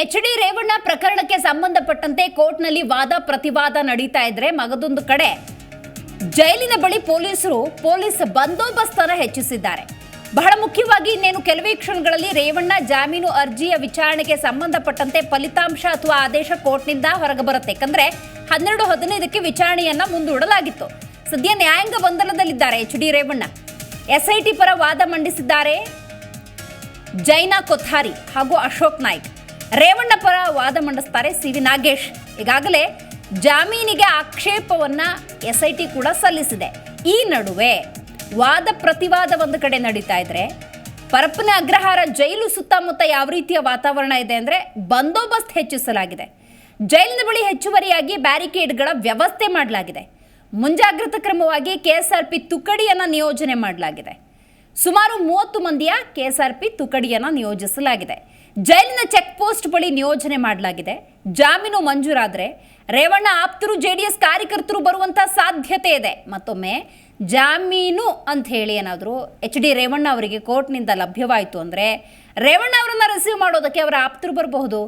H D Revanna ಪ್ರಕರಣಕ್ಕೆ ಸಂಬಂಧಪಟ್ಟಂತೆ ಕೋರ್ಟ್ನಲ್ಲಿ ವಾದ ಪ್ರತಿವಾದ ನಡೀತಾ ಇದ್ರೆ ಮಗದೊಂದು ಕಡೆ. ಜೈಲಿನ ಬಳಿ ಪೊಲೀಸರು ಪೊಲೀಸ್ ಬಂದೋಬಸ್ತನ್ನು ಹೆಚ್ಚಿಸಿದ್ದಾರೆ. ಬಹಳ ಮುಖ್ಯವಾಗಿ ಇನ್ನೇನು ಕೆಲವೇ ಕ್ಷಣಗಳಲ್ಲಿ ರೇವಣ್ಣ ಜಾಮೀನು ಅರ್ಜಿಯ ವಿಚಾರಣೆಗೆ ಸಂಬಂಧಪಟ್ಟಂತೆ ಫಲಿತಾಂಶ ಅಥವಾ ಆದೇಶ ಕೋರ್ಟ್ನಿಂದ ಹೊರಗೆ ಬರುತ್ತೆ. ಯಾಕಂದ್ರೆ ಹನ್ನೆರಡು ಹದಿನೈದಕ್ಕೆ ವಿಚಾರಣೆಯನ್ನ ಮುಂದೂಡಲಾಗಿತ್ತು. ಸದ್ಯ ನ್ಯಾಯಾಂಗ ಬಂಧನದಲ್ಲಿದ್ದಾರೆ ಎಚ್ ಡಿ ರೇವಣ್ಣ ಎಸ್ಐಟಿ ಪರ ವಾದ ಮಂಡಿಸಿದ್ದಾರೆ ಜೈನಾ ಕೊಥಾರಿ ಹಾಗೂ ಅಶೋಕ್ ನಾಯ್ಕ್. ರೇವಣ್ಣ ಪರ ವಾದ ಮಂಡಿಸ್ತಾರೆ ಸಿ ವಿ ನಾಗೇಶ್. ಈಗಾಗಲೇ ಜಾಮೀನಿಗೆ ಆಕ್ಷೇಪವನ್ನ ಟಿ ಕೂಡ ಸಲ್ಲಿಸಿದೆ. ಈ ನಡುವೆ ವಾದ ಪ್ರತಿವಾದ ಒಂದು ಕಡೆ ನಡೀತಾ ಇದ್ರೆ ಪರಪ್ಪನ ಅಗ್ರಹಾರ ಜೈಲು ಸುತ್ತಮುತ್ತ ಯಾವ ರೀತಿಯ ವಾತಾವರಣ ಇದೆ ಅಂದ್ರೆ ಬಂದೋಬಸ್ತ್ ಹೆಚ್ಚಿಸಲಾಗಿದೆ. ಜೈಲಿನ ಬಳಿ ಹೆಚ್ಚುವರಿಯಾಗಿ ಬ್ಯಾರಿಕೇಡ್ಗಳ ವ್ಯವಸ್ಥೆ ಮಾಡಲಾಗಿದೆ. ಮುಂಜಾಗ್ರತಾ ಕ್ರಮವಾಗಿ ಕೆಎಸ್ಆರ್ಪಿ ತುಕಡಿಯನ್ನು ನಿಯೋಜನೆ ಮಾಡಲಾಗಿದೆ. ಸುಮಾರು ಮೂವತ್ತು ಮಂದಿಯ ಕೆಎಸ್ಆರ್ಪಿ ತುಕಡಿಯನ್ನು ನಿಯೋಜಿಸಲಾಗಿದೆ. ಜೈಲಿನ ಚೆಕ್ ಪೋಸ್ಟ್ ಬಳಿ ನಿಯೋಜನೆ ಮಾಡಲಾಗಿದೆ. ಜಾಮೀನು ಮಂಜೂರಾದ್ರೆ ರೇವಣ್ಣ ಆಪ್ತರು, ಜೆಡಿಎಸ್ ಕಾರ್ಯಕರ್ತರು ಬರುವಂತ ಸಾಧ್ಯತೆ ಇದೆ. ಮತ್ತೊಮ್ಮೆ ಜಾಮೀನು ಅಂತ ಹೇಳಿ ಏನಾದರೂ ಎಚ್ ಡಿ ರೇವಣ್ಣ ಅವರಿಗೆ ಕೋರ್ಟ್ನಿಂದ ಲಭ್ಯವಾಯಿತು ಅಂದರೆ ರೇವಣ್ಣ ಅವರನ್ನು ರಿಸೀವ್ ಮಾಡೋದಕ್ಕೆ ಅವರ ಆಪ್ತರು ಬರಬಹುದು.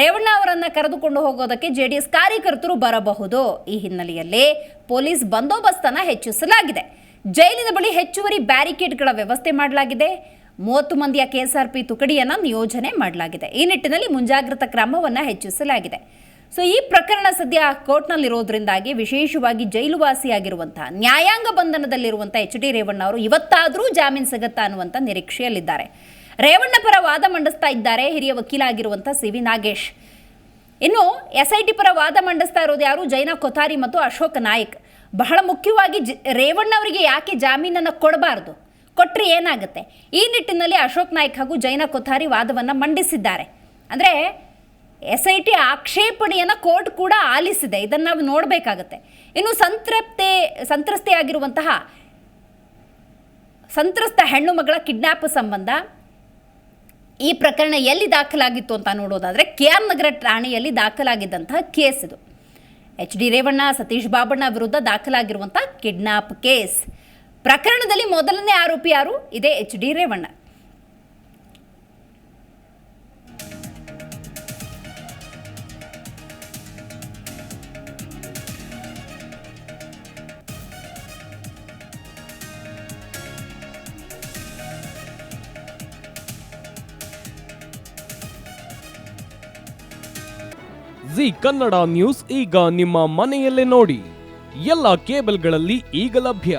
ರೇವಣ್ಣ ಅವರನ್ನು ಕರೆದುಕೊಂಡು ಹೋಗೋದಕ್ಕೆ ಜೆ ಡಿ ಎಸ್ ಕಾರ್ಯಕರ್ತರು ಬರಬಹುದು. ಈ ಹಿನ್ನೆಲೆಯಲ್ಲಿ ಪೊಲೀಸ್ ಬಂದೋಬಸ್ತನ್ನು ಹೆಚ್ಚಿಸಲಾಗಿದೆ. ಜೈಲಿನ ಬಳಿ ಹೆಚ್ಚುವರಿ ಬ್ಯಾರಿಕೇಡ್ಗಳ ವ್ಯವಸ್ಥೆ ಮಾಡಲಾಗಿದೆ. ಮೂವತ್ತು ಮಂದಿಯ ಕೆಎಸ್ಆರ್ಪಿ ತುಕಡಿಯನ್ನ ನಿಯೋಜನೆ ಮಾಡಲಾಗಿದೆ. ಈ ನಿಟ್ಟಿನಲ್ಲಿ ಮುಂಜಾಗ್ರತಾ ಕ್ರಮವನ್ನು ಹೆಚ್ಚಿಸಲಾಗಿದೆ. ಸೊ, ಈ ಪ್ರಕರಣ ಸದ್ಯ ಕೋರ್ಟ್ನಲ್ಲಿರೋದ್ರಿಂದಾಗಿ ವಿಶೇಷವಾಗಿ ಜೈಲುವಾಸಿಯಾಗಿರುವಂತಹ ನ್ಯಾಯಾಂಗ ಬಂಧನದಲ್ಲಿರುವಂತಹ ಎಚ್ ಡಿ ರೇವಣ್ಣ ಅವರು ಇವತ್ತಾದರೂ ಜಾಮೀನು ಸಿಗುತ್ತಾ ಅನ್ನುವಂಥ ನಿರೀಕ್ಷೆಯಲ್ಲಿದ್ದಾರೆ. ರೇವಣ್ಣ ಪರ ವಾದ ಮಂಡಿಸ್ತಾ ಇದ್ದಾರೆ, ಹಿರಿಯ ವಕೀಲ ಆಗಿರುವಂಥ ಸಿ ವಿ ನಾಗೇಶ್. ಇನ್ನು ಎಸ್ ಐ ಟಿ ಪರ ವಾದ ಮಂಡಿಸ್ತಾ ಇರೋದು ಯಾರು? ಜೈನಾ ಕೊಥಾರಿ ಮತ್ತು ಅಶೋಕ್ ನಾಯಕ್. ಬಹಳ ಮುಖ್ಯವಾಗಿ ರೇವಣ್ಣ ಅವರಿಗೆ ಯಾಕೆ ಜಾಮೀನನ್ನು ಕೊಡಬಾರ್ದು? ಕೊಟ್ಟರೆ ಏನಾಗುತ್ತೆ? ಈ ನಿಟ್ಟಿನಲ್ಲಿ ಅಶೋಕ್ ನಾಯ್ಕ್ ಹಾಗೂ ಜೈನ ಕೊಥಾರಿ ವಾದವನ್ನು ಮಂಡಿಸಿದ್ದಾರೆ. ಅಂದರೆ ಎಸ್ ಐ ಟಿ ಆಕ್ಷೇಪಣೆಯನ್ನು ಕೋರ್ಟ್ ಕೂಡ ಆಲಿಸಿದೆ. ಇದನ್ನು ನಾವು ನೋಡಬೇಕಾಗತ್ತೆ. ಇನ್ನು ಸಂತೃಪ್ತೆ, ಸಂತ್ರಸ್ತೆಯಾಗಿರುವಂತಹ ಸಂತ್ರಸ್ತ ಹೆಣ್ಣು ಮಗಳ ಕಿಡ್ನ್ಯಾಪ್ ಸಂಬಂಧ ಈ ಪ್ರಕರಣ ಎಲ್ಲಿ ದಾಖಲಾಗಿತ್ತು ಅಂತ ನೋಡೋದಾದರೆ ಕೆ ಆರ್ ನಗರ ಠಾಣೆಯಲ್ಲಿ ದಾಖಲಾಗಿದ್ದಂತಹ ಕೇಸ್ ಇದು. ಎಚ್ ಡಿ ರೇವಣ್ಣ, ಸತೀಶ್ ಬಾಬಣ್ಣ ವಿರುದ್ಧ ದಾಖಲಾಗಿರುವಂಥ ಕಿಡ್ನಾಪ್ ಕೇಸ್. ಪ್ರಕರಣದಲ್ಲಿ ಮೊದಲನೇ ಆರೋಪಿ ಯಾರು? ಇದೇ H D Revanna. Zee Kannada news ಈಗ ನಿಮ್ಮ ಮನೆಯಲ್ಲೇ ನೋಡಿ. ಎಲ್ಲ ಕೇಬಲ್ಗಳಲ್ಲಿ ಈಗ ಲಭ್ಯ.